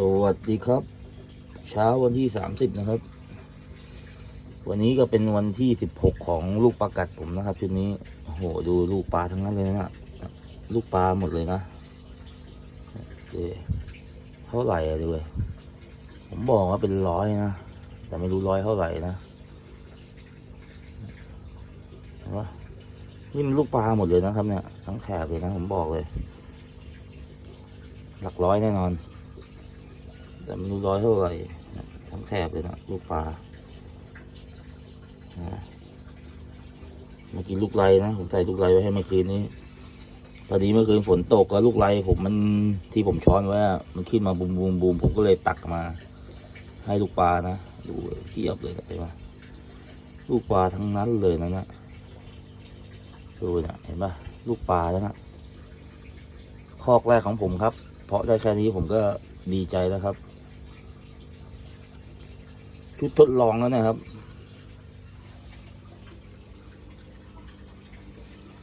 สวัสดีครับ เช้าวันที่สามสิบนะครับ วันนี้ก็เป็นวันที่สิบหกของลูกปลากัดผมนะครับชุดนี้โอ้โหดูลูกปลาทั้งนั้นเลยนะลูกปลาหมดเลยนะเท่าไหร่อะดูเลยผมบอกว่าเป็นร้อยนะแต่ไม่รู้ร้อยเท่าไหร่นะเห็นปะนี่มันลูกปลาหมดเลยนะครับเนี่ยทั้งแถบเลยนะผมบอกเลย หลักร้อยแน่นอน แต่ไม่รู้ร้อยเท่าไหร่ทั้งแถบเลยนะลูกปลานะเมื่อกี้ลูกไรนะผมใส่ลูกไรไว้ให้เมื่อคืนนี้พอดีเมื่อคืนฝนตกแล้วลูกไรผมมันที่ผมช้อนไว้มันขึ้นมาบูมบูมบูมผมก็เลยตักมา ให้ลูกปลานะดูเทียบเลยนะเห็นปะลูกปลาทั้งนั้นเลยนะนะดูนะเห็นปะลูกปลาแล้วนะคอกแรกของผมครับ เพราะได้แค่นี้ผมก็ดีใจแล้วครับ ชุดทดลองแล้วนะครับ